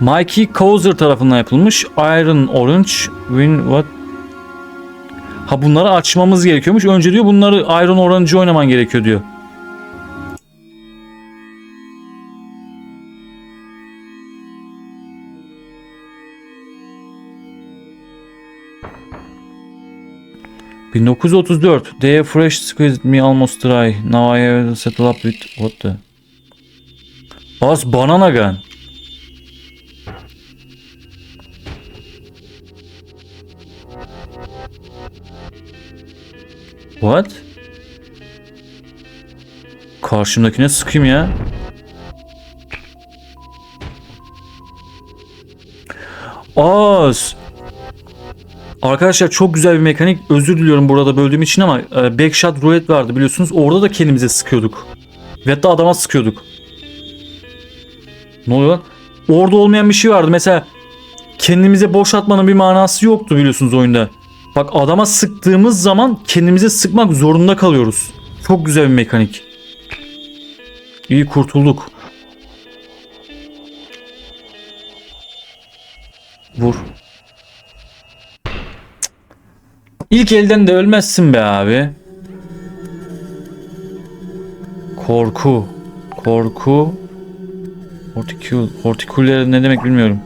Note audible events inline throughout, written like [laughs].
Mikey Kauser tarafından yapılmış. Iron Orange Win What? Ha bunları açmamız gerekiyormuş. Önce diyor bunları Iron Orange'ı oynaman gerekiyor diyor. ...1934... ...they fresh squeezed me almost dry... ...now I have to settle up with... ...what the... ...as banana gun... What? Karşımdakine sıkayım ya. Az. Arkadaşlar çok güzel bir mekanik. Özür diliyorum burada böldüğüm için ama e, backshot roulette vardı biliyorsunuz. Orada da kendimize sıkıyorduk. Ve hatta adama sıkıyorduk. Ne oluyor lan? Orada olmayan bir şey vardı. Mesela kendimize boş atmanın bir manası yoktu biliyorsunuz oyunda. Bak adama sıktığımız zaman kendimize sıkmak zorunda kalıyoruz. Çok güzel bir mekanik. İyi kurtulduk. Vur. İlk elden de ölmezsin be abi. Korku. Korku. Hortikül. Hortiküller ne demek bilmiyorum.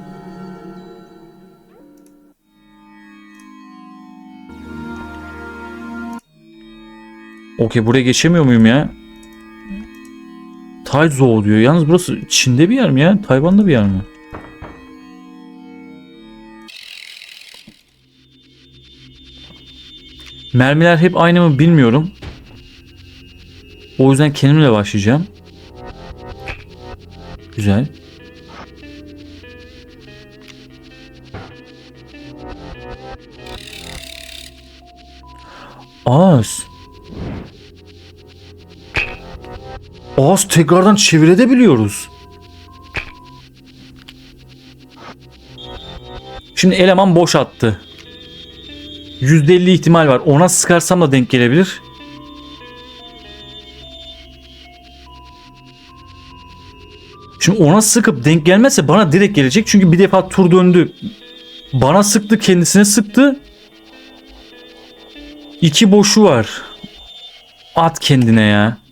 Okey buraya geçemiyor muyum ya? Taizo diyor. Yalnız burası Çin'de bir yer mi ya? Tayvan'da bir yer mi? Mermiler hep aynı mı bilmiyorum. O yüzden kendimle başlayacağım. Güzel. Az. Az tekrardan çevirebiliyoruz. Şimdi eleman boş attı. %50 ihtimal var. Ona sıkarsam da denk gelebilir. Şimdi ona sıkıp denk gelmezse bana direkt gelecek. Çünkü bir defa tur döndü. Bana sıktı kendisine sıktı. İki boşu var. At kendine ya.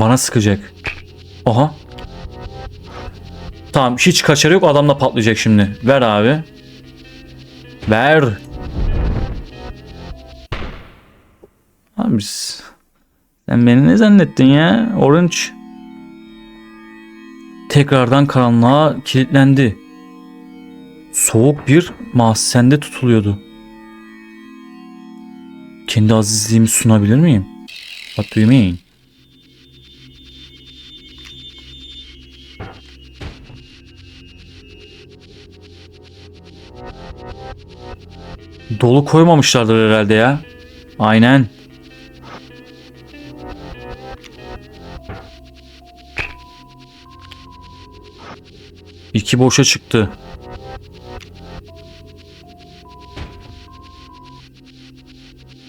Bana sıkacak. Aha. Tamam hiç kaçarı yok adamla patlayacak şimdi. Ver abi. Ver. Abi sen beni ne zannettin ya? Orange. Tekrardan karanlığa kilitlendi. Soğuk bir mahzende tutuluyordu. Kendi azizliğimi sunabilir miyim? What do? Dolu koymamışlardır herhalde ya. Aynen. İki boşa çıktı.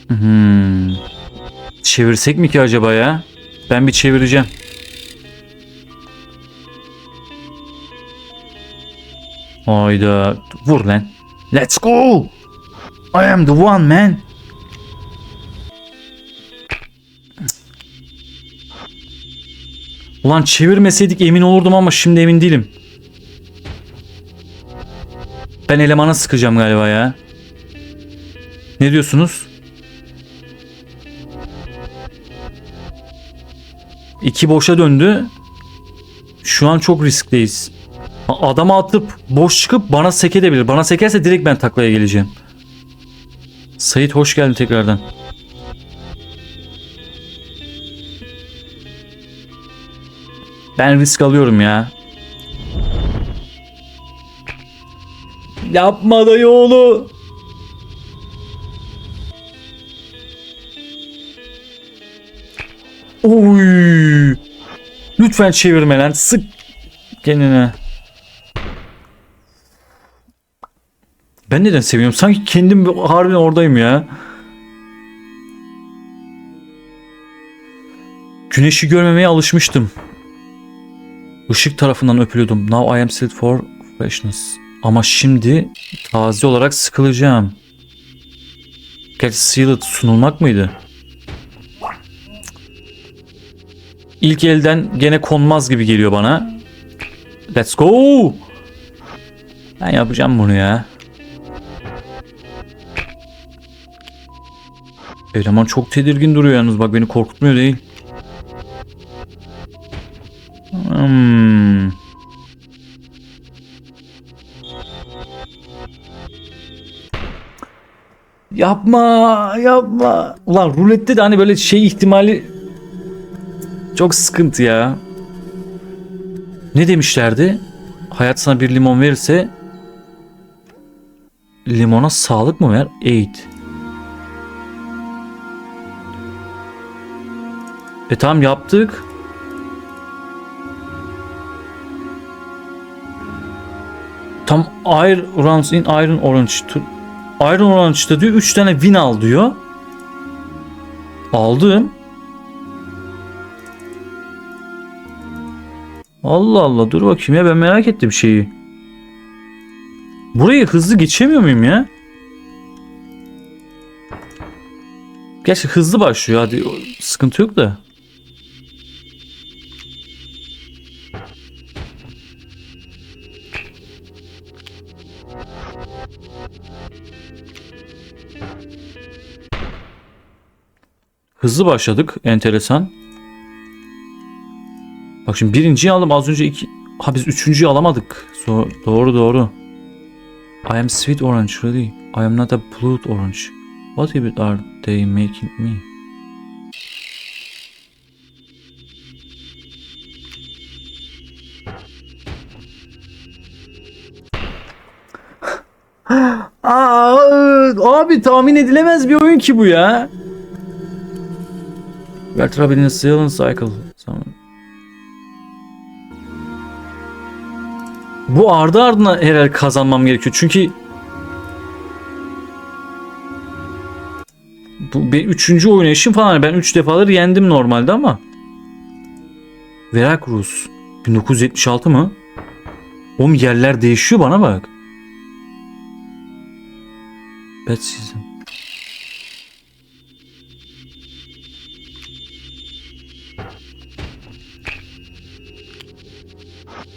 Hmm. Çevirsek mi ki acaba ya? Ben bir çevireceğim. Hayda. Vur lan. Let's go. I am the one man. Ulan çevirmeseydik emin olurdum ama şimdi emin değilim. Ben elemana sıkacağım galiba ya. Ne diyorsunuz? İki boşa döndü. Şu an çok riskteyiz. Adama atıp boş çıkıp bana sekebilir. Bana sekerse direkt ben taklaya geleceğim. Sait hoş geldin tekrardan. Ben risk alıyorum ya. Yapma dayı oğlu. Oy. Lütfen çevirme lan. Sık kendine. Ben neden seviyorum? Sanki kendim harbiden oradayım ya. Güneşi görmemeye alışmıştım. Işık tarafından öpülüyordum. Now I am set for freshness. Ama şimdi taze olarak sıkılacağım. Gerçi sealed sunulmak mıydı? İlk elden gene konmaz gibi geliyor bana. Let's go. Ben yapacağım bunu ya. Eleman çok tedirgin duruyor yalnız bak beni korkutmuyor değil. Hmm. Yapma, yapma. Ulan rulette de hani böyle şey ihtimali çok sıkıntı ya. Ne demişlerdi? Hayat sana bir limon verirse limona sağlık mı ver? Aid. E tamam yaptık. Tam Iron runs in Iron Orange. Iron Orange'da diyor 3 tane win al diyor. Aldım. Allah Allah dur bakayım ya ben merak ettim şeyi. Burayı hızlı geçemiyor muyum ya? Gerçi hızlı başlıyor hadi sıkıntı yok da. Hızlı başladık. Enteresan. Bak şimdi birinciyi aldım. Az önce iki... Ha biz üçüncüyü alamadık. So, doğru doğru. I am sweet orange really. I am not a blood orange. What habit are they making me? [laughs] Aa, abi tahmin edilemez bir oyun ki bu ya. We are traveling a silent cycle. Tamam. Bu ardı ardına herhalde kazanmam gerekiyor. Çünkü bu bir üçüncü oynayışım falan. Ben üç defalar yendim normalde ama. Veracruz. 1976 mı? Oğlum yerler değişiyor bana bak. Bad season.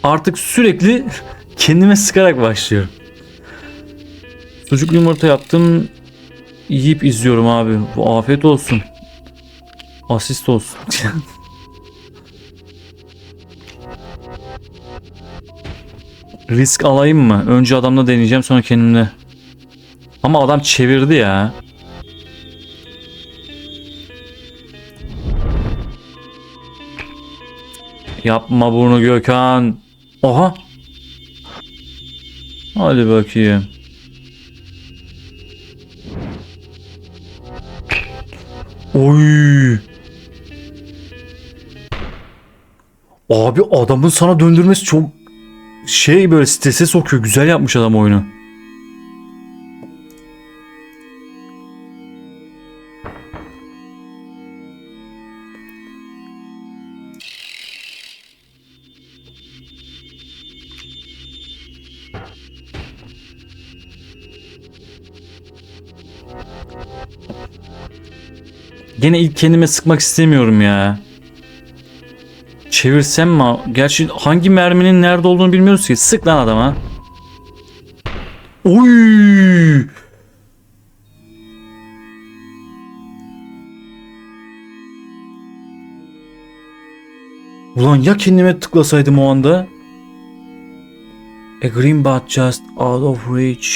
Artık sürekli kendime sıkarak başlıyorum. Sucuk yumurta yaptım. Yiyip izliyorum abi. Bu afiyet olsun. Asist olsun. [laughs] Risk alayım mı? Önce adamla deneyeceğim sonra kendimle. Ama adam çevirdi ya. Yapma bunu Gökhan. Oha. Hadi bakayım. Oy. Abi adamın sana döndürmesi çok şey böyle strese sokuyor. Güzel yapmış adam oyunu. Gene ilk kendime sıkmak istemiyorum ya. Çevirsem mi? Gerçi hangi merminin nerede olduğunu bilmiyoruz ki. Sık lan adama. Oy! Ulan ya kendime tıklasaydım o anda? A green bot just out of reach.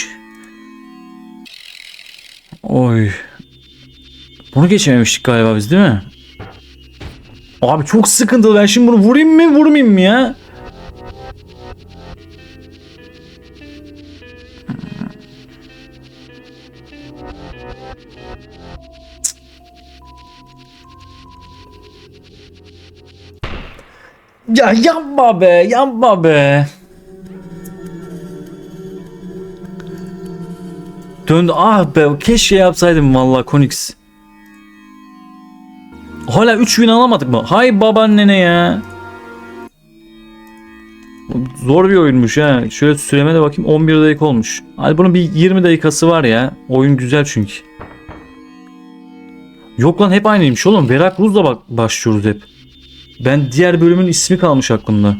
Oy. Bunu geçememiştik galiba biz değil mi? Abi çok sıkıntılı. Ben şimdi bunu vurayım mı vurmayayım mı ya? Ya yapma be, yapma be. Döndü. Ah be, keşke yapsaydım vallahi Konix. Hala 3000 alamadık mı? Hay babaannene ya. Zor bir oyunmuş ha. Şöyle süreme de bakayım 11 dakika olmuş. Hadi bunun bir 20 dakikası var ya. Oyun güzel çünkü. Yok lan hep aynıymış oğlum. Veracruz'la bak başlıyoruz hep. Ben diğer bölümün ismi kalmış aklımda.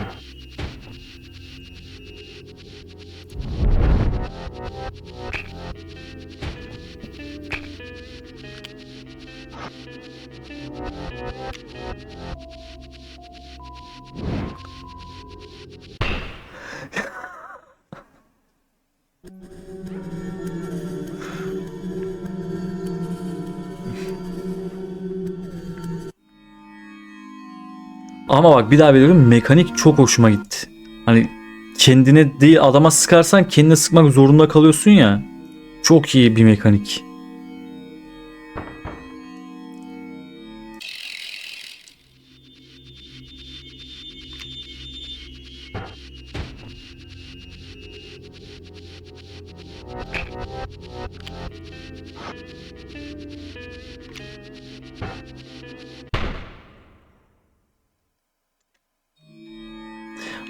Ama bak bir daha veriyorum mekanik çok hoşuma gitti. Hani kendine değil adama sıkarsan kendine sıkmak zorunda kalıyorsun ya. Çok iyi bir mekanik.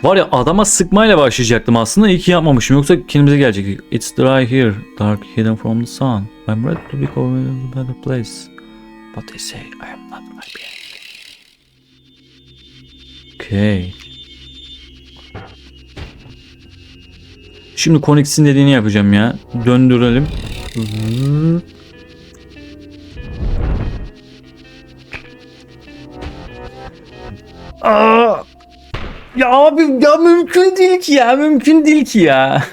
Var ya adama sıkmayla başlayacaktım aslında. İyi ki yapmamışım. Yoksa kendimize gelecek. It's dry here. Dark hidden from the sun. I'm ready to be over a better place. But they say I am not my being. Okay. Şimdi Konix'in dediğini yapacağım ya. Döndürelim. Aa! Ya abi ya mümkün değil ki ya mümkün değil ki ya.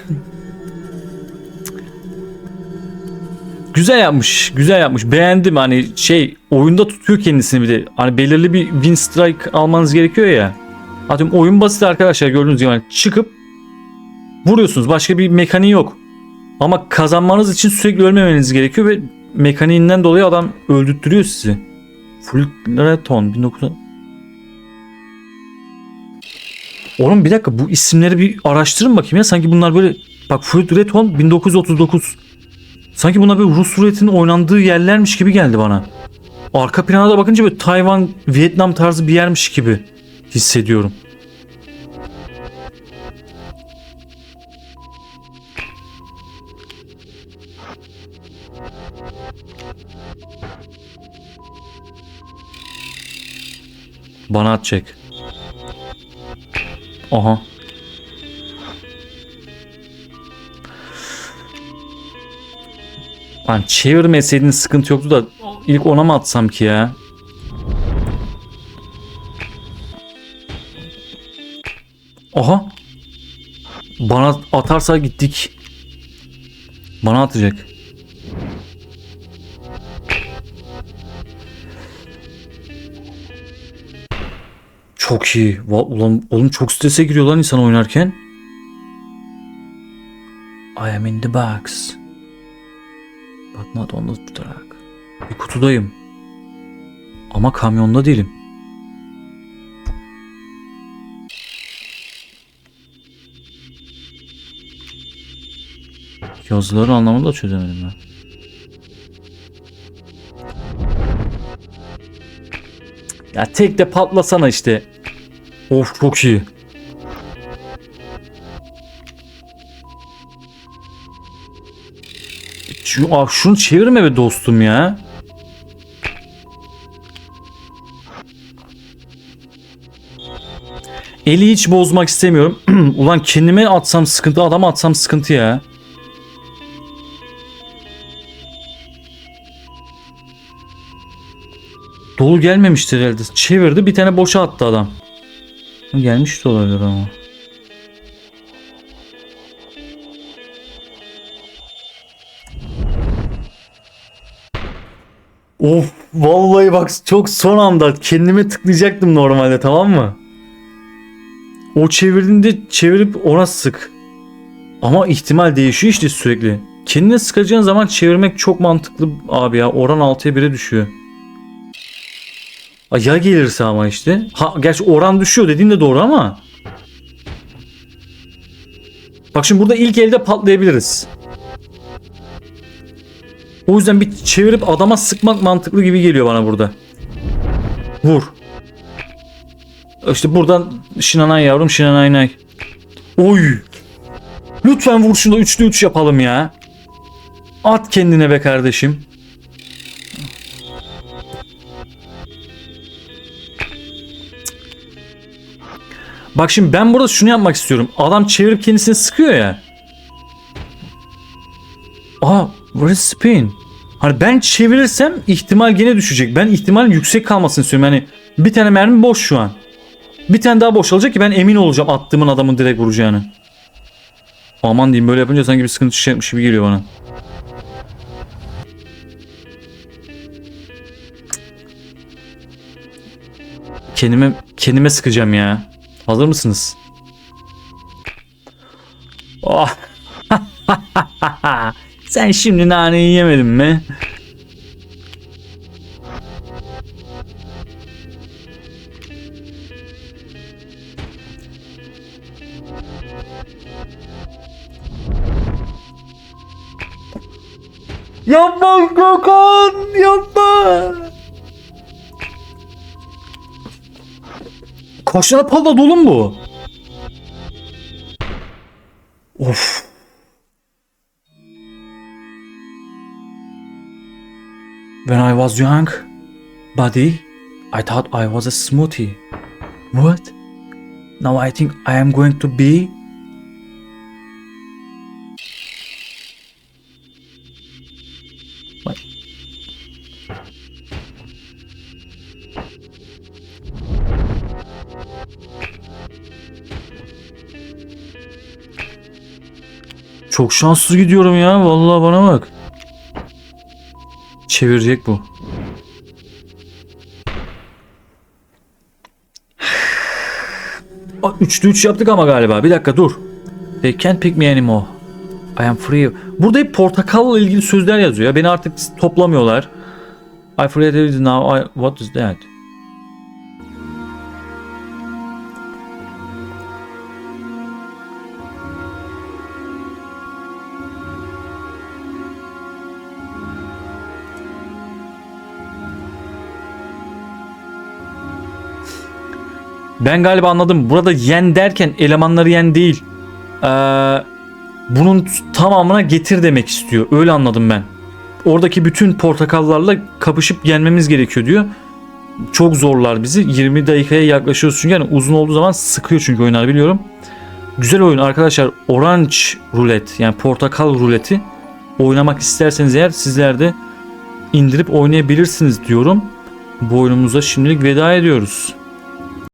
güzel yapmış güzel yapmış beğendim hani şey oyunda tutuyor kendisini bir de hani belirli bir win strike almanız gerekiyor ya. Atıyorum oyun basit arkadaşlar gördüğünüz gibi hani çıkıp vuruyorsunuz başka bir mekaniği yok. Ama kazanmanız için sürekli ölmemeniz gerekiyor ve mekaniğinden dolayı adam öldürtüyor sizi. Fullereton 19 Oğlum bir dakika bu isimleri bir araştırın bakayım ya. Sanki bunlar böyle bak Fruit Red Home 1939. Sanki bunlar böyle Rus ruletinin oynandığı yerlermiş gibi geldi bana. Arka plana da bakınca böyle Tayvan, Vietnam tarzı bir yermiş gibi hissediyorum. Bana atacak. Aha. Lan çevirmeseydin sıkıntı yoktu da ilk ona mı atsam ki ya? Aha. Bana atarsa gittik. Bana atacak. Çok iyi. Ulan oğlum çok strese giriyor lan insan oynarken. I am in the box. But not on the truck. Bir kutudayım. Ama kamyonda değilim. Yazıların anlamını da çözemedim ben. Ya tek de patlasana işte. Of çok iyi. Şu, ah, şunu çevirme be dostum ya. Eli hiç bozmak istemiyorum. [clears throat] Ulan kendime atsam sıkıntı, adama atsam sıkıntı ya. Dolu gelmemiştir herhalde. Çevirdi bir tane boşa attı adam. Gelmiş de olabilir ama. Of vallahi bak çok son anda kendime tıklayacaktım normalde tamam mı? O çevirdiğinde çevirip ona sık. Ama ihtimal değişiyor işte sürekli. Kendine sıkacağın zaman çevirmek çok mantıklı abi ya. Oran 6'ya 1'e düşüyor. Ya gelirse ama işte. Ha gerçi oran düşüyor dediğin de doğru ama. Bak şimdi burada ilk elde patlayabiliriz. O yüzden bir çevirip adama sıkmak mantıklı gibi geliyor bana burada. Vur. İşte buradan şinanay yavrum şinanay nay. Oy. Lütfen vur şunu da üçlü üç yapalım ya. At kendine be kardeşim. Bak şimdi ben burada şunu yapmak istiyorum. Adam çevirip kendisini sıkıyor ya. Aa, what is spin? Hani ben çevirirsem ihtimal gene düşecek. Ben ihtimalin yüksek kalmasını istiyorum. Yani bir tane mermi boş şu an. Bir tane daha boşalacak ki ben emin olacağım attığımın adamın direkt vuracağını. Aman diyeyim böyle yapınca sanki bir sıkıntı çıkacakmış gibi geliyor bana. Kendime kendime sıkacağım ya. Hazır mısınız? Oh. [laughs] Sen şimdi naneyi yemedin mi? Yapma Gökhan yapma. Kaç tane palla dolu mu bu? Of. When I was young, buddy, I thought I was a smoothie. What? Now I think I am going to be. Çok şanslı gidiyorum ya. Vallahi bana bak. Çevirecek bu. Aa, Üçlü üç yaptık ama galiba. Bir dakika dur. They can't pick me anymore. I am free. Burada hep portakalla ilgili sözler yazıyor. ya. Beni artık toplamıyorlar. I free now. I, what is that? Ben galiba anladım. Burada yen derken elemanları yen değil. Ee, bunun tamamına getir demek istiyor. Öyle anladım ben. Oradaki bütün portakallarla kapışıp yenmemiz gerekiyor diyor. Çok zorlar bizi. 20 dakikaya yaklaşıyoruz çünkü yani uzun olduğu zaman sıkıyor çünkü oyunlar biliyorum. Güzel oyun arkadaşlar. Orange rulet yani portakal ruleti oynamak isterseniz eğer sizler de indirip oynayabilirsiniz diyorum. Bu oyunumuza şimdilik veda ediyoruz.